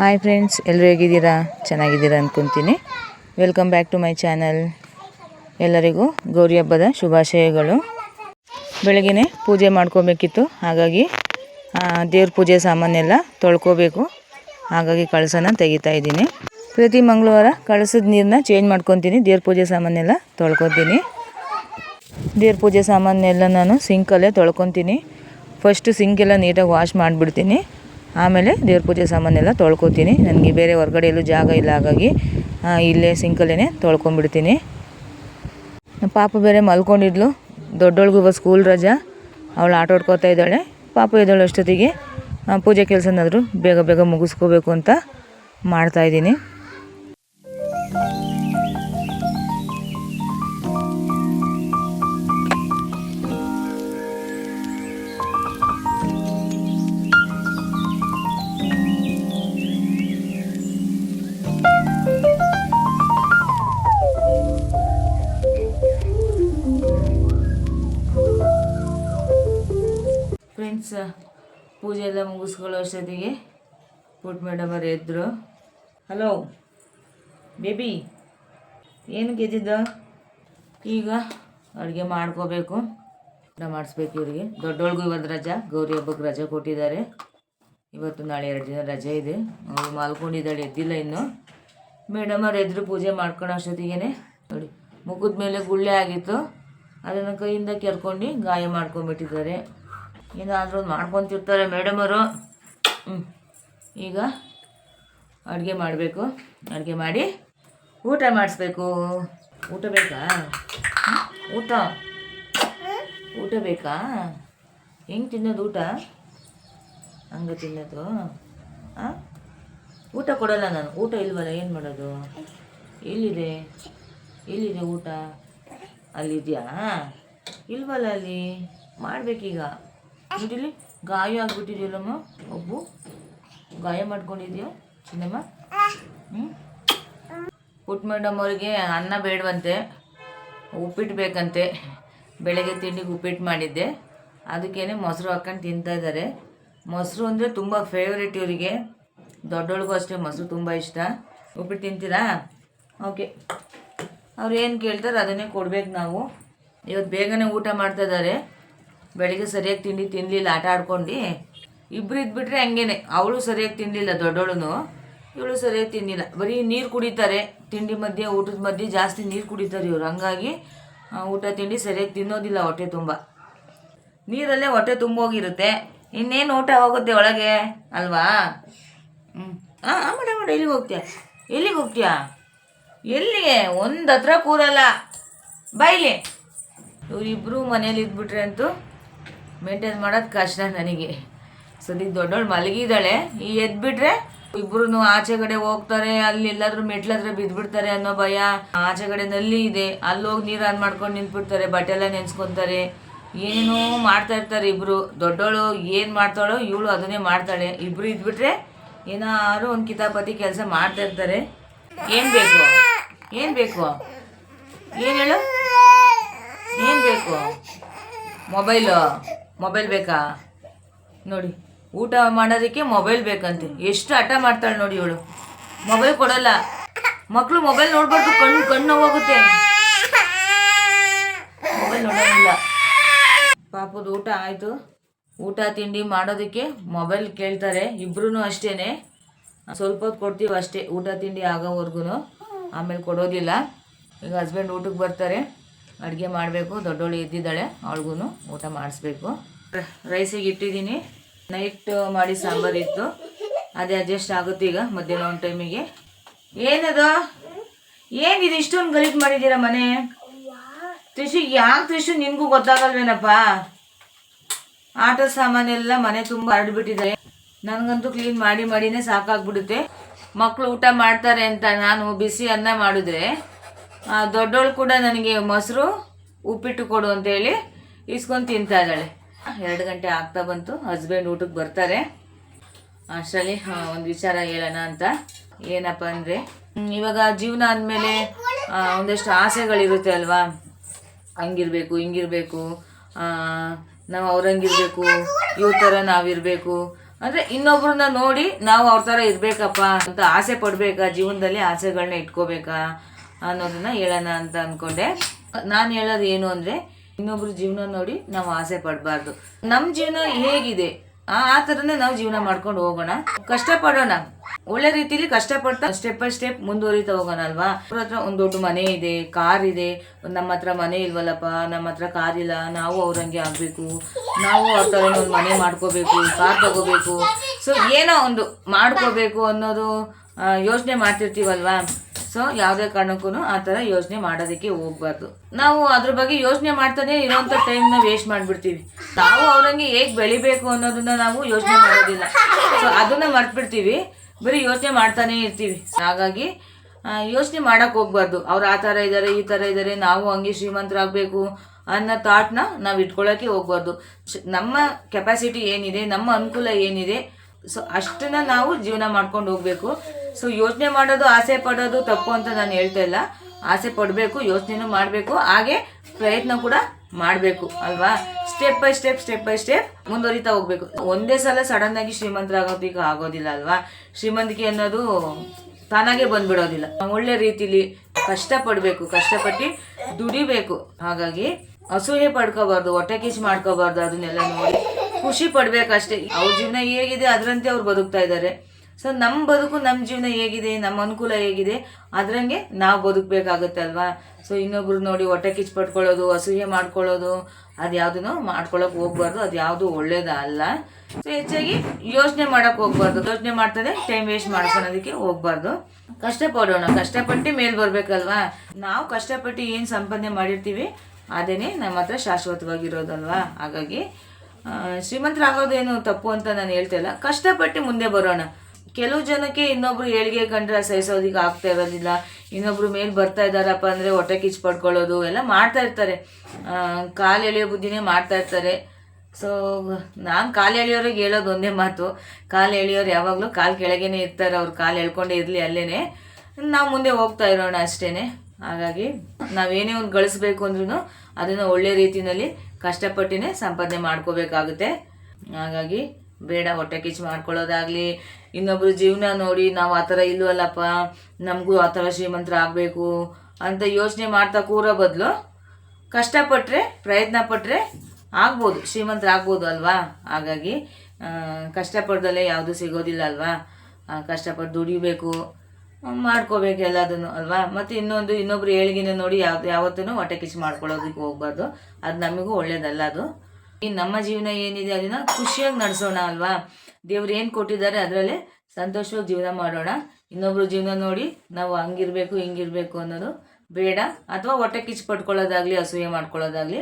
Hi friends ಎಲ್ಲರೂ ಹೇಗಿದ್ದೀರಾ? ಚೆನ್ನಾಗಿದ್ದೀರಾ ಅಂದ್ಕೊತೀನಿ. Welcome back to my channel ಎಲ್ಲರಿಗೂ ಗೌರಿ ಹಬ್ಬದ ಶುಭಾಶಯಗಳು. ಬೆಳಗ್ಗೆ ಪೂಜೆ ಮಾಡ್ಕೋಬೇಕಿತ್ತು. ಹಾಗಾಗಿ ದೇವ್ರ ಪೂಜೆ ಸಾಮಾನೆಲ್ಲ ತೊಳ್ಕೋಬೇಕು. ಹಾಗಾಗಿ ಕಳಸನ ತೆಗಿತಾ ಇದ್ದೀನಿ. ಪ್ರತಿ ಮಂಗಳವಾರ ಕಳಸದ ನೀರನ್ನ ಚೇಂಜ್ ಮಾಡ್ಕೊತೀನಿ. ದೇವ್ರ ಪೂಜೆ ಸಾಮಾನೆಲ್ಲ ತೊಳ್ಕೊತೀನಿ. ದೇವ್ರ ಪೂಜೆ ಸಾಮಾನೆಲ್ಲ ನಾನು ಸಿಂಕಲ್ಲೇ ತೊಳ್ಕೊತೀನಿ. ಫಸ್ಟ್ ಸಿಂಕೆಲ್ಲ ನೀಟಾಗಿ ವಾಶ್ ಮಾಡಿಬಿಡ್ತೀನಿ. ಆಮೇಲೆ ದೇವ್ರ ಪೂಜೆ ಸಾಮಾನೆಲ್ಲ ತೊಳ್ಕೊತೀನಿ. ನನಗೆ ಬೇರೆ ಹೊರಗಡೆ ಎಲ್ಲೂ ಜಾಗ ಇಲ್ಲ, ಹಾಗಾಗಿ ಇಲ್ಲೇ ಸಿಂಕಲ್ಲೇ ತೊಳ್ಕೊಂಬಿಡ್ತೀನಿ ಪಾಪ ಬೇರೆ ಮಲ್ಕೊಂಡಿದ್ಲು. ದೊಡ್ಡೋಳ್ಗೂ ಇವಾಗ ಸ್ಕೂಲ್ ರಜಾ. ಅವಳು ಆಟ ಆಡ್ಕೋತಾ ಇದ್ದಾಳೆ. ಪಾಪ ಇದ್ದಾಳೆ ಅಷ್ಟೊತ್ತಿಗೆ. ಪೂಜೆ ಕೆಲಸನಾದರೂ ಬೇಗ ಬೇಗ ಮುಗಿಸ್ಕೋಬೇಕು ಅಂತ ಮಾಡ್ತಾಯಿದ್ದೀನಿ ಫ್ರೆಂಡ್ಸ್ ಪೂಜೆ ಎಲ್ಲ ಮುಗಿಸ್ಕೊಳ್ಳೋ ಅಷ್ಟೊತ್ತಿಗೆ ಪುಟ್ ಮೇಡಮ್ ಅವರು ಎದ್ರು. ಹಲೋ ಬೇಬಿ ಏನು ಗೆದ್ದಿದ್ದ ಈಗ ಅಡುಗೆ ಮಾಡ್ಕೋಬೇಕು. ಊಟ ಮಾಡಿಸ್ಬೇಕು ಇವರಿಗೆ. ದೊಡ್ಡೋಳ್ಗೂ ಇವತ್ತು ರಜಾ, ಗೌರಿ ಹಬ್ಬಕ್ಕೆ ರಜೆ ಕೊಟ್ಟಿದ್ದಾರೆ. ಇವತ್ತು ನಾಳೆ ಎರಡು ದಿನ ರಜೆ ಇದೆ. ಅವಳು ಮಾಲ್ಕೊಂಡಿದ್ದಾಳೆ, ಎದ್ದಿಲ್ಲ ಇನ್ನು. ಮೇಡಮ್ ಅವ್ರು ಎದ್ರು ಪೂಜೆ ಮಾಡ್ಕೊಳ್ಳೋ ಅಷ್ಟೊತ್ತಿಗೆ ನೋಡಿ ಮುಖದ ಮೇಲೆ ಗುಳ್ಳೆ ಆಗಿತ್ತು. ಅದನ್ನು ಕೈಯಿಂದ ಕೆರ್ಕೊಂಡು ಗಾಯ ಮಾಡ್ಕೊಂಡ್ಬಿಟ್ಟಿದ್ದಾರೆ. ಏನಾದರೂ ಮಾಡ್ಕೊತಿರ್ತಾರೆ ಮೇಡಮ್ ಅವರು. ಹ್ಞೂ ಈಗ ಅಡುಗೆ ಮಾಡಬೇಕು. ಅಡುಗೆ ಮಾಡಿ ಊಟ ಮಾಡಿಸ್ಬೇಕು. ಊಟ ಬೇಕಾ? ಊಟ? ಊಟ ಬೇಕಾ? ಹೆಂಗೆ ತಿನ್ನೋದು ಊಟ? ಹಂಗೆ ತಿನ್ನೋದು. ಹಾಂ ಊಟ ಕೊಡಲ್ಲ ನಾನು. ಊಟ ಇಲ್ವಲ್ಲ, ಏನು ಮಾಡೋದು? ಎಲ್ಲಿದೆ? ಎಲ್ಲಿದೆ ಊಟ? ಅಲ್ಲಿದೆಯಾ? ಇಲ್ವಲ್ಲ ಅಲ್ಲಿ? ಮಾಡಬೇಕೀಗ. ನೋಡಿಲಿ? ಗಾಯ ಆಗ್ಬಿಟ್ಟಿದೆಯಲ್ಲಮ್ಮ ಒಬ್ಬು ಗಾಯ ಮಾಡ್ಕೊಂಡಿದ್ಯಾ ಚಿನ್ನಮ್ಮ? ಹ್ಞೂ ಪುಟ್ ಮೇಡಮ್ ಅವರಿಗೆ ಅನ್ನ ಬೇಡವಂತೆ, ಉಪ್ಪಿಟ್ಟು ಬೇಕಂತೆ. ಬೆಳಗ್ಗೆ ತಿಂಡಿಗೆ ಉಪ್ಪಿಟ್ಟು ಮಾಡಿದ್ದೆ. ಅದಕ್ಕೇನೆ ಮೊಸರು ಹಾಕೊಂಡು ತಿಂತಾ ಇದ್ದಾರೆ. ಮೊಸರು ಅಂದರೆ ತುಂಬ ಫೇವ್ರೇಟ್ ಇವರಿಗೆ. ದೊಡ್ಡೊಳಗೂ ಅಷ್ಟೇ ಮೊಸರು ತುಂಬ ಇಷ್ಟ. ಉಪ್ಪಿಟ್ಟು ತಿಂತೀರಾ? ಓಕೆ. ಅವ್ರು ಏನು ಕೇಳ್ತಾರೆ ಅದನ್ನೇ ಕೊಡ್ಬೇಕು ನಾವು. ಇವತ್ತು ಬೇಗನೆ ಊಟ ಮಾಡ್ತಾ ಇದ್ದಾರೆ. ಬೆಳಿಗ್ಗೆ ಸರಿಯಾಗಿ ತಿಂಡಿ ತಿನ್ನಲಿಲ್ಲ ಆಟ ಆಡ್ಕೊಂಡು. ಇಬ್ಬರು ಇದ್ಬಿಟ್ರೆ ಹಂಗೇನೆ. ಅವಳು ಸರಿಯಾಗಿ ತಿನ್ನಲಿಲ್ಲ ದೊಡ್ಡವಳು ಇವಳು ಸರಿಯಾಗಿ ತಿನ್ನಿಲ್ಲ. ಬರೀ ನೀರು ಕುಡಿತಾರೆ. ತಿಂಡಿ ಮಧ್ಯೆ, ಊಟದ ಮಧ್ಯೆ ಜಾಸ್ತಿ ನೀರು ಕುಡಿತಾರೆ ಇವರು. ಹಂಗಾಗಿ ಊಟ, ತಿಂಡಿ ಸರಿಯಾಗಿ ತಿನ್ನೋದಿಲ್ಲ ಹೊಟ್ಟೆ ತುಂಬ. ನೀರಲ್ಲೇ ಹೊಟ್ಟೆ ತುಂಬೋಗಿರುತ್ತೆ. ಇನ್ನೇನು ಊಟ ಹೋಗುತ್ತೆ ಒಳಗೆ? ಅಲ್ವಾ? ಹ್ಞೂ ಹಾಂ ಮಾಡ ಮಾಡ, ಎಲ್ಲಿಗೆ ಹೋಗ್ತೀಯ? ಎಲ್ಲಿಗೆ ಹೋಗ್ತೀಯಾ? ಎಲ್ಲಿಗೆ ಒಂದು ಹತ್ರ ಕೂರಲ್ಲ. ಬಾಯ್ಲಿ ಇವರಿಬ್ಬರು ಮನೇಲಿ ಇದ್ಬಿಟ್ರೆ ಅಂತೂ ಮೇಂಟೈನ್ ಮಾಡೋದು ಕಷ್ಟ ನನಗೆ. ಸದ್ಯಕ್ಕೆ ದೊಡ್ಡವಳು ಮಲಗಿದ್ದಾಳೆ. ಈ ಎದ್ಬಿಟ್ರೆ ಇಬ್ರು ಆಚೆ ಕಡೆ ಹೋಗ್ತಾರೆ, ಅಲ್ಲಿ ಎಲ್ಲಾದ್ರೂ ಮೆಟ್ಲ ಹತ್ರ ಬಿದ್ಬಿಡ್ತಾರೆ ಅನ್ನೋ ಭಯ ಆಚೆ ಕಡೆ ನಲ್ಲಿ ಇದೆ. ಅಲ್ಲಿ ಹೋಗಿ ನೀರು ಆನ್ ಮಾಡ್ಕೊಂಡು ನಿಂತ್ಬಿಡ್ತಾರೆ, ಬಟ್ಟೆ ಎಲ್ಲ ನೆನ್ಸ್ಕೊಂತಾರೆ. ಏನೇನೋ ಮಾಡ್ತಾ ಇರ್ತಾರೆ ಇಬ್ರು. ದೊಡ್ಡವಳು ಏನು ಮಾಡ್ತಾಳೋ ಇವಳು ಅದನ್ನೇ ಮಾಡ್ತಾಳೆ. ಇಬ್ರು ಇದ್ಬಿಟ್ರೆ ಏನಾದ್ರು ಒಂದು ಕಿತಾಪತಿ ಕೆಲಸ ಮಾಡ್ತಾ ಇರ್ತಾರೆ. ಏನು ಬೇಕು? ಏನು ಬೇಕು? ಏನು ಹೇಳು? ಏನು ಬೇಕು? ಮೊಬೈಲು ಮೊಬೈಲ್ ಬೇಕಾ? ನೋಡಿ, ಊಟ ಮಾಡೋದಕ್ಕೆ ಮೊಬೈಲ್ ಬೇಕಂತೆ. ಎಷ್ಟು ಹಠ ಮಾಡ್ತಾಳೆ ನೋಡಿ ಇವಳು. ಮೊಬೈಲ್ ಕೊಡಲ್ಲ. ಮಕ್ಕಳು ಮೊಬೈಲ್ ನೋಡ್ಬಾರ್ದು, ಕಣ್ಣು ಕಣ್ಣು ಹೋಗುತ್ತೆ. ಮೊಬೈಲ್ ನೋಡೋದಿಲ್ಲ. ಪಾಪದ ಊಟ ಆಯಿತು. ಊಟ, ತಿಂಡಿ ಮಾಡೋದಕ್ಕೆ ಮೊಬೈಲ್ ಕೇಳ್ತಾರೆ. ಇಬ್ರು ಅಷ್ಟೇ ಸ್ವಲ್ಪ ಹೊತ್ತು ಕೊಡ್ತೀವಿ ಅಷ್ಟೇ. ಊಟ, ತಿಂಡಿ ಆಗೋವರೆಗೂ ಆಮೇಲೆ ಕೊಡೋದಿಲ್ಲ. ಈಗ ಹಸ್ಬೆಂಡ್ ಊಟಕ್ಕೆ ಬರ್ತಾರೆ. ಅಡುಗೆ ಮಾಡಬೇಕು. ದೊಡ್ಡವಳು ಇದ್ದಿದ್ದಾಳೆ ಅವಳಿಗೂ ಊಟ ಮಾಡಿಸ್ಬೇಕು. ರೈಸಿಗೆ ಇಟ್ಟಿದ್ದೀನಿ. ನೈಟ್ ಮಾಡಿ ಸಾಂಬಾರು ಇತ್ತು. ಅದೇ ಅಡ್ಜಸ್ಟ್ ಆಗುತ್ತೆ ಈಗ ಮಧ್ಯಾಹ್ನ ಒಂದು ಟೈಮಿಗೆ ಏನದು? ಏನಿದು? ಇಷ್ಟೊಂದು ಗಲೀಜು ಮಾಡಿದ್ದೀರಾ ಮನೆ? ತ್ರಿಶು, ಯಾಕೆ ತ್ರಿಶು? ನಿನಗೂ ಗೊತ್ತಾಗಲ್ವೇನಪ್ಪ? ಆಟೋ ಸಾಮಾನೆಲ್ಲ ಮನೆ ತುಂಬ ಹರಡ್ಬಿಟ್ಟಿದ್ದಾರೆ. ನನಗಂತೂ ಕ್ಲೀನ್ ಮಾಡಿ ಮಾಡಿನೇ ಸಾಕಾಗ್ಬಿಡುತ್ತೆ. ಮಕ್ಕಳು ಊಟ ಮಾಡ್ತಾರೆ ಅಂತ ನಾನು ಬಿಸಿ ಅನ್ನ ಮಾಡಿದ್ರೆ ದೊಡ್ಡವಳು ಕೂಡ ನನಗೆ ಮೊಸರು, ಉಪ್ಪಿಟ್ಟು ಕೊಡು ಅಂತೇಳಿ ಇಸ್ಕೊಂಡು ತಿಂತಾ ಇದ್ದಾಳೆ. ಎರಡು ಗಂಟೆ ಆಗ್ತಾ ಬಂತು ಹಸ್ಬೆಂಡ್ ಊಟಕ್ಕೆ ಬರ್ತಾರೆ. ಅಷ್ಟರಲ್ಲಿ ಒಂದು ವಿಚಾರ ಹೇಳೋಣ ಅಂತ. ಏನಪ್ಪ ಅಂದರೆ ಇವಾಗ ಜೀವನ ಅಂದಮೇಲೆ ಒಂದಷ್ಟು ಆಸೆಗಳಿರುತ್ತೆ ಅಲ್ವಾ? ಹಂಗಿರಬೇಕು, ಹಿಂಗಿರಬೇಕು ನಾವು ಅವ್ರಂಗಿರಬೇಕು, ಇವ್ರ ಥರ ನಾವಿರಬೇಕು. ಅಂದರೆ ಇನ್ನೊಬ್ರನ್ನ ನೋಡಿ ನಾವು ಅವ್ರ ಥರ ಇರಬೇಕಪ್ಪ ಅಂತ ಆಸೆ ಪಡಬೇಕಾ? ಜೀವನದಲ್ಲಿ ಆಸೆಗಳನ್ನ ಇಟ್ಕೋಬೇಕಾ? ಅನ್ನೋದನ್ನ ಹೇಳೋಣ ಅಂತ ಅಂದ್ಕೊಂಡೆ ನಾನು ಹೇಳೋದು ಏನು ಅಂದರೆ, ಇನ್ನೊಬ್ರ ಜೀವನ ನೋಡಿ ನಾವು ಆಸೆ ಪಡಬಾರ್ದು. ನಮ್ಮ ಜೀವನ ಹೇಗಿದೆ? ಆ ಆ ಥರನೇ ನಾವು ಜೀವನ ಮಾಡ್ಕೊಂಡು ಹೋಗೋಣ. ಕಷ್ಟಪಡೋಣ. ಒಳ್ಳೆ ರೀತಿಲಿ ಕಷ್ಟಪಡ್ತಾ ಸ್ಟೆಪ್ ಬೈ ಸ್ಟೆಪ್ ಮುಂದುವರಿತಾ ಹೋಗೋಣ ಅಲ್ವಾ? ಅವ್ರ ಹತ್ರ ಒಂದು ದೊಡ್ಡ ಮನೆ ಇದೆ, ಕಾರ್ ಇದೆ. ನಮ್ಮ ಹತ್ರ ಮನೆ ಇಲ್ವಲ್ಲಪ್ಪ? ನಮ್ಮ ಹತ್ರ ಕಾರ್ ಇಲ್ಲ. ನಾವು ಅವ್ರಂಗೆ ಆಗಬೇಕು. ನಾವು ಅವ್ರ ಥರ ಒಂದು ಮನೆ ಮಾಡ್ಕೋಬೇಕು, ಕಾರ್ ತಗೋಬೇಕು. ಸೊ ಏನೋ ಒಂದು ಮಾಡ್ಕೋಬೇಕು ಅನ್ನೋದು ಯೋಚನೆ ಮಾಡ್ತಿರ್ತೀವಲ್ವಾ? ಸೊ ಯಾವುದೇ ಕಾರಣಕ್ಕೂ ಆ ಥರ ಯೋಚನೆ ಮಾಡೋದಕ್ಕೆ ಹೋಗ್ಬಾರ್ದು. ನಾವು ಅದ್ರ ಬಗ್ಗೆ ಯೋಚನೆ ಮಾಡ್ತಾನೆ ಇರೋಂಥ ಟೈಮ್ನ ವೇಸ್ಟ್ ಮಾಡಿಬಿಡ್ತೀವಿ. ನಾವು ಅವ್ರಂಗೆ ಹೇಗೆ ಬೆಳಿಬೇಕು ಅನ್ನೋದನ್ನ ನಾವು ಯೋಚನೆ ಮಾಡೋದಿಲ್ಲ. ಸೊ ಅದನ್ನ ಮರ್ತ್ಬಿಡ್ತೀವಿ. ಬರೀ ಯೋಚನೆ ಮಾಡ್ತಾನೆ ಇರ್ತೀವಿ. ಹಾಗಾಗಿ ಯೋಚನೆ ಮಾಡೋಕೆ ಹೋಗ್ಬಾರ್ದು. ಅವ್ರು ಆ ಥರ ಇದ್ದಾರೆ ಈ ಥರ ಇದ್ದಾರೆ ನಾವು ಹಂಗೆ ಶ್ರೀಮಂತರಾಗಬೇಕು ಅನ್ನೋ ಥಾಟ್ನ ನಾವು ಇಟ್ಕೊಳ್ಳೋಕ್ಕೆ ಹೋಗ್ಬಾರ್ದು. ನಮ್ಮ ಕೆಪಾಸಿಟಿ ಏನಿದೆ, ನಮ್ಮ ಅನುಕೂಲ ಏನಿದೆ, ಸೊ, ಅಷ್ಟನ್ನ ನಾವು ಜೀವನ ಮಾಡ್ಕೊಂಡು ಹೋಗ್ಬೇಕು. ಸೊ ಯೋಚನೆ ಮಾಡೋದು, ಆಸೆ ಪಡೋದು ತಪ್ಪು ಅಂತ ನಾನು ಹೇಳ್ತಾ ಇಲ್ಲ. ಆಸೆ ಪಡಬೇಕು, ಯೋಚನೆನೂ ಮಾಡಬೇಕು, ಹಾಗೆ ಪ್ರಯತ್ನ ಕೂಡ ಮಾಡಬೇಕು, ಅಲ್ವಾ? Step by step step by step ಮುಂದುವರಿತಾ ಹೋಗ್ಬೇಕು. ಒಂದೇ ಸಲ ಸಡನ್ ಆಗಿ ಶ್ರೀಮಂತರಾಗೋದಕ್ಕೆ ಆಗೋದಿಲ್ಲ, ಅಲ್ವಾ? ಶ್ರೀಮಂತಿಕೆ ಅನ್ನೋದು ತಾನಾಗೆ ಬಂದ್ಬಿಡೋದಿಲ್ಲ. ಒಳ್ಳೆ ರೀತಿಲಿ ಕಷ್ಟಪಡಬೇಕು, ಕಷ್ಟಪಟ್ಟು ದುಡಿಬೇಕು. ಹಾಗಾಗಿ ಅಸೂಯೆ ಪಡ್ಕೋಬಾರ್ದು, ಹೊಟ್ಟೆ ಕಿಚ್ಚು ಮಾಡ್ಕೋಬಾರ್ದು ಅದನ್ನೆಲ್ಲ ನೋಡಿ. ಖುಷಿ ಪಡ್ಬೇಕಷ್ಟೇ. ಅವ್ರ ಜೀವನ ಹೇಗಿದೆ ಅದರಂತೆ ಅವ್ರು ಬದುಕ್ತಾ ಇದ್ದಾರೆ. ಸೊ ನಮ್ಮ ಬದುಕು ನಮ್ಮ ಜೀವನ ಹೇಗಿದೆ ನಮ್ಮ ಅನುಕೂಲ ಹೇಗಿದೆ, ಅದರಂಗೆ ನಾವು ಬದುಕಬೇಕಾಗುತ್ತೆ ಅಲ್ವಾ ಸೊ ಇನ್ನೊಬ್ರು ನೋಡಿ ಹೊಟ್ಟೆ ಕಿಚ್ಚು ಪಟ್ಕೊಳ್ಳೋದು ಅಸೂಯೆ ಮಾಡ್ಕೊಳ್ಳೋದು, ಅದು ಯಾವುದನ್ನು ಮಾಡ್ಕೊಳ್ಳೋಕೆ ಹೋಗ್ಬಾರ್ದು, ಅದು ಒಳ್ಳೇದ ಅಲ್ಲ. ಸೊ ಹೆಚ್ಚಾಗಿ ಯೋಚನೆ ಮಾಡೋಕೆ ಹೋಗ್ಬಾರ್ದು. ಯೋಚನೆ ಮಾಡ್ತದೆ ಟೈಮ್ ವೇಸ್ಟ್ ಮಾಡ್ಕೊಳೋದಕ್ಕೆ ಹೋಗ್ಬಾರ್ದು. ಕಷ್ಟಪಡೋಣ, ಕಷ್ಟಪಟ್ಟು ಮೇಲ್ ಬರಬೇಕಲ್ವಾ? ನಾವು ಕಷ್ಟಪಟ್ಟು ಏನು ಸಂಪಾದನೆ ಮಾಡಿರ್ತೀವಿ, ಅದೇನೆ ನಮ್ಮ ಹತ್ರ ಶಾಶ್ವತವಾಗಿರೋದಲ್ವಾ? ಹಾಗಾಗಿ ಶ್ರೀಮಂತರಾಗೋದೇನು ತಪ್ಪು ಅಂತ ನಾನು ಹೇಳ್ತಾ ಇಲ್ಲ. ಕಷ್ಟಪಟ್ಟು ಮುಂದೆ ಬರೋಣ. ಕೆಲವು ಜನಕ್ಕೆ ಇನ್ನೊಬ್ರು ಏಳಿಗೆ ಕಂಡ್ರೆ ಸಹಿಸೋದಕ್ಕೆ ಆಗ್ತಾ ಇರೋದಿಲ್ಲ, ಇನ್ನೊಬ್ರು ಮೇಲೆ ಬರ್ತಾ ಇದ್ದಾರಪ್ಪ ಅಂದರೆ ಹೊಟ್ಟೆ ಕಿಚ್ಚು ಪಡ್ಕೊಳ್ಳೋದು, ಎಲ್ಲ ಮಾಡ್ತಾ ಇರ್ತಾರೆ. ಕಾಲು ಎಳೆಯೋ ಬುದ್ಧಿನೇ ಮಾಡ್ತಾ ಇರ್ತಾರೆ. ಸೊ ನಾನು ಕಾಲು ಎಳೆಯೋರಿಗೆ ಹೇಳೋದು ಒಂದೇ ಮಾತು, ಕಾಲು ಎಳೆಯೋರು ಯಾವಾಗಲೂ ಕಾಲು ಕೆಳಗೇನೆ ಇರ್ತಾರೆ, ಅವ್ರು ಕಾಲು ಎಳ್ಕೊಂಡೇ ಇರಲಿ ಅಲ್ಲೇ ನಾವು ಮುಂದೆ ಹೋಗ್ತಾ ಇರೋಣ ಅಷ್ಟೇ ಹಾಗಾಗಿ ನಾವೇನೇ ಒಂದು ಗಳಿಸ್ಬೇಕು ಅಂದ್ರೂ ಅದನ್ನು ಒಳ್ಳೆ ರೀತಿಯಲ್ಲಿ ಕಷ್ಟಪಟ್ಟಿನೇ ಸಂಪಾದನೆ ಮಾಡ್ಕೋಬೇಕಾಗುತ್ತೆ. ಹಾಗಾಗಿ ಬೇಡ, ಹೊಟ್ಟೆ ಕಿಚ್ಚು ಮಾಡ್ಕೊಳ್ಳೋದಾಗಲಿ. ಇನ್ನೊಬ್ರು ಜೀವನ ನೋಡಿ, ನಾವು ಆ ಥರ ಇಲ್ವಲ್ಲಪ್ಪ, ನಮಗೂ ಆ ಥರ ಶ್ರೀಮಂತರ ಆಗಬೇಕು ಅಂತ ಯೋಚನೆ ಮಾಡ್ತಾ ಕೂರೋ ಬದಲು ಕಷ್ಟಪಟ್ಟರೆ ಪ್ರಯತ್ನ ಪಟ್ಟರೆ ಆಗ್ಬೋದು, ಶ್ರೀಮಂತರ ಆಗ್ಬೋದು ಅಲ್ವಾ? ಹಾಗಾಗಿ ಕಷ್ಟಪಡ್ದಲ್ಲೇ ಕಷ್ಟಪಡ್ದಲೇ ಯಾವುದು ಸಿಗೋದಿಲ್ಲ ಅಲ್ವಾ? ಕಷ್ಟಪಟ್ಟು ದುಡಿಬೇಕು, ಮಾಡ್ಕೋಬೇಕು ಎಲ್ಲದನ್ನು ಅಲ್ವಾ? ಮತ್ತು ಇನ್ನೊಂದು, ಇನ್ನೊಬ್ರು ಏಳಿಗೆನ ನೋಡಿ, ಯಾವ್ದು ಯಾವತ್ತೂ ಹೊಟ್ಟೆ ಕಿಚ್ಚು ಮಾಡ್ಕೊಳ್ಳೋದಕ್ಕೆ ಹೋಗ್ಬಾರ್ದು. ಅದು ನಮಗೂ ಒಳ್ಳೇದಲ್ಲ ಅದು. ಈ ನಮ್ಮ ಜೀವನ ಏನಿದೆ ಅದನ್ನ ಖುಷಿಯಾಗಿ ನಡೆಸೋಣ ಅಲ್ವಾ? ದೇವ್ರು ಏನು ಕೊಟ್ಟಿದ್ದಾರೆ ಅದರಲ್ಲೇ ಸಂತೋಷವಾಗಿ ಜೀವನ ಮಾಡೋಣ. ಇನ್ನೊಬ್ರು ಜೀವನ ನೋಡಿ ನಾವು ಹಂಗಿರ್ಬೇಕು, ಹಿಂಗಿರ್ಬೇಕು ಅನ್ನೋದು ಬೇಡ. ಅಥವಾ ಹೊಟ್ಟೆ ಕಿಚ್ಚು ಪಟ್ಕೊಳ್ಳೋದಾಗಲಿ ಅಸೂಯೆ ಮಾಡ್ಕೊಳ್ಳೋದಾಗಲಿ,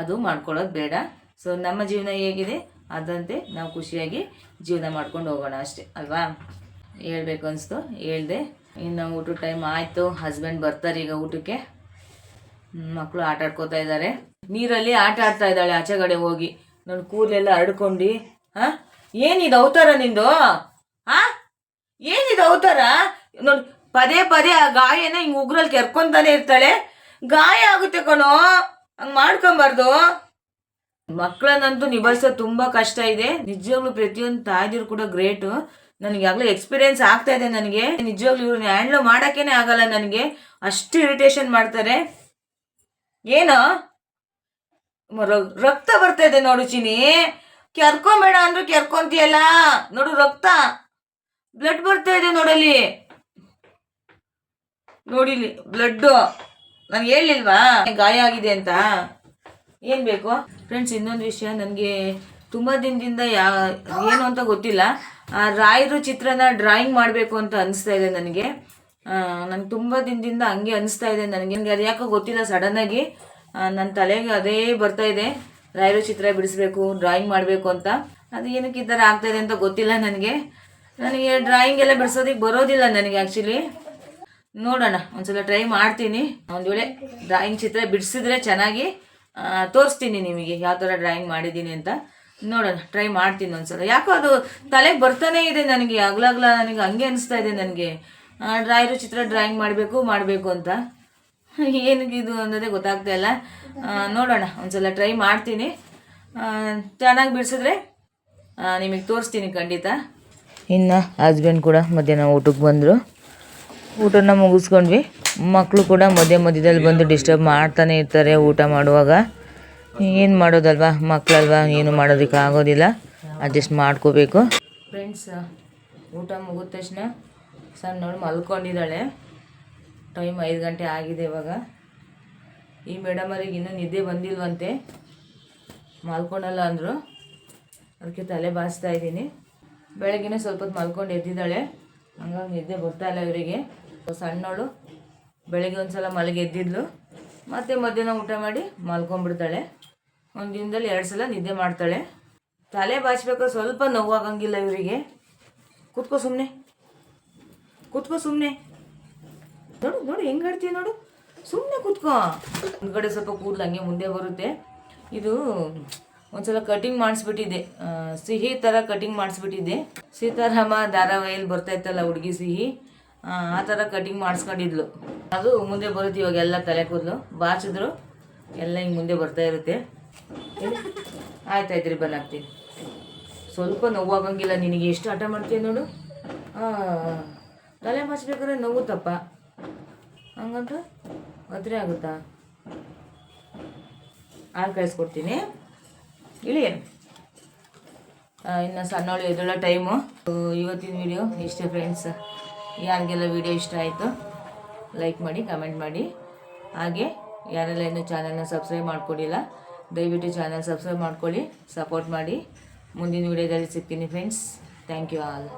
ಅದು ಮಾಡ್ಕೊಳ್ಳೋದು ಬೇಡ. ಸೊ ನಮ್ಮ ಜೀವನ ಹೇಗಿದೆ, ಅದಂತೆ ನಾವು ಖುಷಿಯಾಗಿ ಜೀವನ ಮಾಡ್ಕೊಂಡು ಹೋಗೋಣ ಅಷ್ಟೇ, ಅಲ್ವಾ? ಹೇಳ್ಬೇಕು ಅನಿಸ್ತು, ಹೇಳ್ದೆ. ಇನ್ನು ಊಟದ ಟೈಮ್ ಆಯಿತು ಹಸ್ಬೆಂಡ್ ಬರ್ತಾರೆ ಈಗ ಊಟಕ್ಕೆ. ಮಕ್ಕಳು ಆಟ ಆಡ್ಕೋತಾ ಇದ್ದಾರೆ. ನೀರಲ್ಲಿ ಆಟ ಆಡ್ತಾ ಇದ್ದಾಳೆ ಆಚೆಗಡೆ ಹೋಗಿ. ನನ್ನ ಕೂದಲೆಲ್ಲ ಹರಡ್ಕೊಂಡು ಹಾ? ಏನಿದು ಅವತಾರ ನಿಂದು? ಹಾ? ಏನಿದು ಅವತಾರ? ನೋಡಿ, ಪದೇ ಪದೇ ಆ ಗಾಯನ ಹಿಂಗೆ ಉಗ್ರಲ್ಲಿ ಕೆರ್ಕೊಂತಾನೆ ಇರ್ತಾಳೆ. ಗಾಯ ಆಗುತ್ತೆ ಕಣೋ. ಹಂಗೆ ಮಾಡ್ಕೊಂಬಾರ್ದು. ಮಕ್ಕಳನ್ನಂತೂ ನಿಭಾಯಿಸೋ ತುಂಬ ಕಷ್ಟ ಇದೆ. ನಿಜವಾಗ್ಲೂ ಪ್ರತಿಯೊಂದು ತಾಯ್ದಿರು ಕೂಡ ಗ್ರೇಟು. ನನಗೆ ಆಗಲೇ ಎಕ್ಸ್ಪೀರಿಯನ್ಸ್ ಆಗ್ತಾ ಇದೆ ನನಗೆ. ನಿಜವಾಗ್ಲೂ ಇವ್ರನ್ನ ಹ್ಯಾಂಡ್ಲ್ ಮಾಡೋಕ್ಕೇನೆ ಆಗಲ್ಲ ನನಗೆ. ಅಷ್ಟು ಇರಿಟೇಷನ್ ಮಾಡ್ತಾರೆ. ಏನು? ರಕ್ತ ಬರ್ತಾ ಇದೆ ನೋಡು ಚಿನಿ ಕೆರ್ಕೊಂಬೇಡ ಅಂದ್ರು ಕೆರ್ಕೊಂತೀಯಲ್ಲ. ನೋಡು ರಕ್ತ. ಬ್ಲಡ್ ಬರ್ತಾ ಇದೆ ನೋಡಲ್ಲಿ. ನೋಡಿಲಿ ಬ್ಲಡ್ಡು ನಾನು ಹೇಳಿಲ್ವಾ ಗಾಯ ಆಗಿದೆ ಅಂತ. ಏನು ಬೇಕು? ಫ್ರೆಂಡ್ಸ್ ಇನ್ನೊಂದು ವಿಷಯ ನನಗೆ ತುಂಬ ದಿನದಿಂದ ಯಾ, ಏನು ಅಂತ ಗೊತ್ತಿಲ್ಲ. ಆ, ರಾಯರು ಚಿತ್ರನ ಡ್ರಾಯಿಂಗ್ ಮಾಡಬೇಕು ಅಂತ ಅನಿಸ್ತಾ ಇದೆ ನನಗೆ. ನಂಗೆ ತುಂಬ ದಿನದಿಂದ ಹಂಗೆ ಅನಿಸ್ತಾ ಇದೆ ನನಗೆ. ನನಗೆ ಅದು ಯಾಕೋ ಗೊತ್ತಿಲ್ಲ ಸಡನ್ನಾಗಿ ನನ್ನ ತಲೆಗೆ ಅದೇ ಬರ್ತಾ ಇದೆ. ರಾಯರು ಚಿತ್ರ ಬಿಡಿಸ್ಬೇಕು ಡ್ರಾಯಿಂಗ್ ಮಾಡಬೇಕು ಅಂತ. ಅದು ಏನಕ್ಕೆ ಈ ಥರ ಆಗ್ತಾ ಇದೆ ಅಂತ ಗೊತ್ತಿಲ್ಲ ನನಗೆ. ನನಗೆ ಡ್ರಾಯಿಂಗ್ ಎಲ್ಲ ಬಿಡಿಸೋದಕ್ಕೆ ಬರೋದಿಲ್ಲ ನನಗೆ ಆ್ಯಕ್ಚುಲಿ ನೋಡೋಣ, ಒಂದ್ಸಲ ಟ್ರೈ ಮಾಡ್ತೀನಿ. ಒಂದು ವೇಳೆ ಡ್ರಾಯಿಂಗ್ ಚಿತ್ರ ಬಿಡಿಸಿದ್ರೆ ಚೆನ್ನಾಗಿ ತೋರಿಸ್ತೀನಿ ನಿಮಗೆ ಯಾವ ಥರ ಡ್ರಾಯಿಂಗ್ ಮಾಡಿದ್ದೀನಿ ಅಂತ. ನೋಡೋಣ ಟ್ರೈ ಮಾಡ್ತೀನಿ ಒಂದ್ಸಲ. ಯಾಕೋ ಅದು ತಲೆಗೆ ಬರ್ತಾನೇ ಇದೆ ನನಗೆ ಆಗ್ಲಾಗ್ಲ ನನಗೆ, ಹಂಗೆ ಅನಿಸ್ತಾ ಇದೆ ನನಗೆ. ಡ್ರಾಯರು ಚಿತ್ರ ಡ್ರಾಯಿಂಗ್ ಮಾಡಬೇಕು ಮಾಡಬೇಕು ಅಂತ. ಏನಕ್ಕೆ ಇದು ಅನ್ನೋದೇ ಗೊತ್ತಾಗ್ತಾ ಇಲ್ಲ. ನೋಡೋಣ ಒಂದ್ಸಲ ಟ್ರೈ ಮಾಡ್ತೀನಿ. ಚೆನ್ನಾಗಿ ಬಿಡಿಸಿದ್ರೆ ನಿಮಗೆ ತೋರಿಸ್ತೀನಿ ಖಂಡಿತ. ಇನ್ನು ಹಸ್ಬೆಂಡ್ ಕೂಡ ಮಧ್ಯಾಹ್ನ ಊಟಕ್ಕೆ ಬಂದರು. ಊಟನ ಮುಗಿಸ್ಕೊಂಡ್ವಿ. ಮಕ್ಕಳು ಕೂಡ ಮಧ್ಯ ಮಧ್ಯದಲ್ಲಿ ಬಂದು ಡಿಸ್ಟರ್ಬ್ ಮಾಡ್ತಾನೆ ಇರ್ತಾರೆ ಊಟ ಮಾಡುವಾಗ. ಏನು ಮಾಡೋದಲ್ವಾ? ಮಕ್ಕಳಲ್ವಾ ಏನು ಮಾಡೋದಕ್ಕೆ ಆಗೋದಿಲ್ಲ. ಅಡ್ಜಸ್ಟ್ ಮಾಡ್ಕೋಬೇಕು. ಫ್ರೆಂಡ್ಸ್ ಊಟ ಮುಗಿದ ತಕ್ಷಣ ಸಣ್ಣವಳು ಮಲ್ಕೊಂಡಿದ್ದಾಳೆ. ಟೈಮ್ ಐದು ಗಂಟೆ ಆಗಿದೆ ಇವಾಗ. ಈ ಮೇಡಮರಿಗೆ ಇನ್ನೂ ನಿದ್ದೆ ಬಂದಿಲ್ವಂತೆ. ಮಲ್ಕೊಳಲ್ಲ ಅಂದರು. ಅದಕ್ಕೆ ತಲೆ ಬಾಚ್ತಾ ಇದ್ದೀನಿ. ಬೆಳಗ್ಗೆನೇ ಸ್ವಲ್ಪ ಹೊತ್ತು ಮಲ್ಕೊಂಡು ಎದ್ದಿದ್ದಾಳೆ. ಹಂಗಾಗಿ ನಿದ್ದೆ ಬರ್ತಾ ಇಲ್ಲ ಇವರಿಗೆ. ಸಣ್ಣವಳು. ಬೆಳಗ್ಗೆ ಒಂದು ಸಲ ಮಲಗಿ ಎದ್ದಿದ್ಲು. ಮತ್ತೆ ಮಧ್ಯಾಹ್ನ ಊಟ ಮಾಡಿ ಮಲ್ಕೊಂಡ್ಬಿಡ್ತಾಳೆ. ಒಂದು ದಿನದಲ್ಲಿ ಎರಡು ಸಲ ನಿದ್ದೆ ಮಾಡ್ತಾಳೆ. ತಲೆ ಬಾಚಬೇಕು, ಸ್ವಲ್ಪ ನೋವಾಗಂಗಿಲ್ಲ ಇವರಿಗೆ. ಕೂತ್ಕೋ ಸುಮ್ಮನೆ ಕೂತ್ಕೋ ಸುಮ್ಮನೆ ನೋಡು ನೋಡು ಹೆಂಗೆ ಆಡ್ತೀಯ ನೋಡು. ಸುಮ್ಮನೆ ಕೂತ್ಕೋ. ಒಂದು ಕಡೆ ಸ್ವಲ್ಪ ಕೂದಲು ಹಂಗೆ ಮುಂದೆ ಬರುತ್ತೆ. ಇದು ಒಂದ್ಸಲ ಕಟಿಂಗ್ ಮಾಡಿಸ್ಬಿಟ್ಟಿದ್ದೆ ಸಿಹಿ ಥರ ಕಟಿಂಗ್ ಮಾಡಿಸ್ಬಿಟ್ಟಿದ್ದೆ ಸೀತಾರಾಮ ಧಾರಾವಾಹಿಯಲ್ಲಿ ಬರ್ತಾ ಇತ್ತಲ್ಲ ಹುಡುಗಿ ಸಿಹಿ. ಆ ಥರ ಕಟಿಂಗ್ ಮಾಡಿಸ್ಕೊಂಡಿದ್ಲು. ಅದು ಮುಂದೆ ಬರುತ್ತೆ ಇವಾಗ ಎಲ್ಲ ತಲೆ ಕೂದಲು. ಬಾಚಿದ್ರು ಎಲ್ಲ ಹಿಂಗೆ ಮುಂದೆ ಬರ್ತಾ ಇರುತ್ತೆ. ಆಯ್ತಾಯ್ತು ರೀ ಹಾಕ್ತೀನಿ ಸ್ವಲ್ಪ ನೋವಾಗಂಗಿಲ್ಲ ನಿನಗೆ ಎಷ್ಟು ಆಟ ಮಾಡ್ತೀಯ ನೋಡು. ಆ, ತಲೆ ಮಚ್ಬೇಕಾದ್ರೆ ನೋವುತ್ತಪ್ಪ ಹಂಗಂತ ಒತ್ತರೆ ಆಗುತ್ತಾ? ಹಾಲು ಕಳಿಸ್ಕೊಡ್ತೀನಿ. ಇಳಿ. ಇನ್ನು ಸಣ್ಣವಳು ಎದ್ದೊಳ್ಳೋ ಟೈಮು ಇವತ್ತಿನ ವಿಡಿಯೋ ಇಷ್ಟೇ ಫ್ರೆಂಡ್ಸ್ ಯಾರಿಗೆಲ್ಲ ವಿಡಿಯೋ ಇಷ್ಟ ಆಯಿತು ಲೈಕ್ ಮಾಡಿ ಕಮೆಂಟ್ ಮಾಡಿ. ಹಾಗೆ ಯಾರೆಲ್ಲ ಇನ್ನೂ ಚಾನಲ್ನ ಸಬ್ಸ್ಕ್ರೈಬ್ ಮಾಡ್ಕೊಂಡಿಲ್ಲ, ದಯವಿಟ್ಟು ಚಾನಲ್ ಸಬ್ಸ್ಕ್ರೈಬ್ ಮಾಡ್ಕೊಳ್ಳಿ ಸಪೋರ್ಟ್ ಮಾಡಿ. ಮುಂದಿನ ವಿಡಿಯೋದಲ್ಲಿ ಸಿಗ್ತೀನಿ ಫ್ರೆಂಡ್ಸ್ ಥ್ಯಾಂಕ್ ಯು ಆಲ್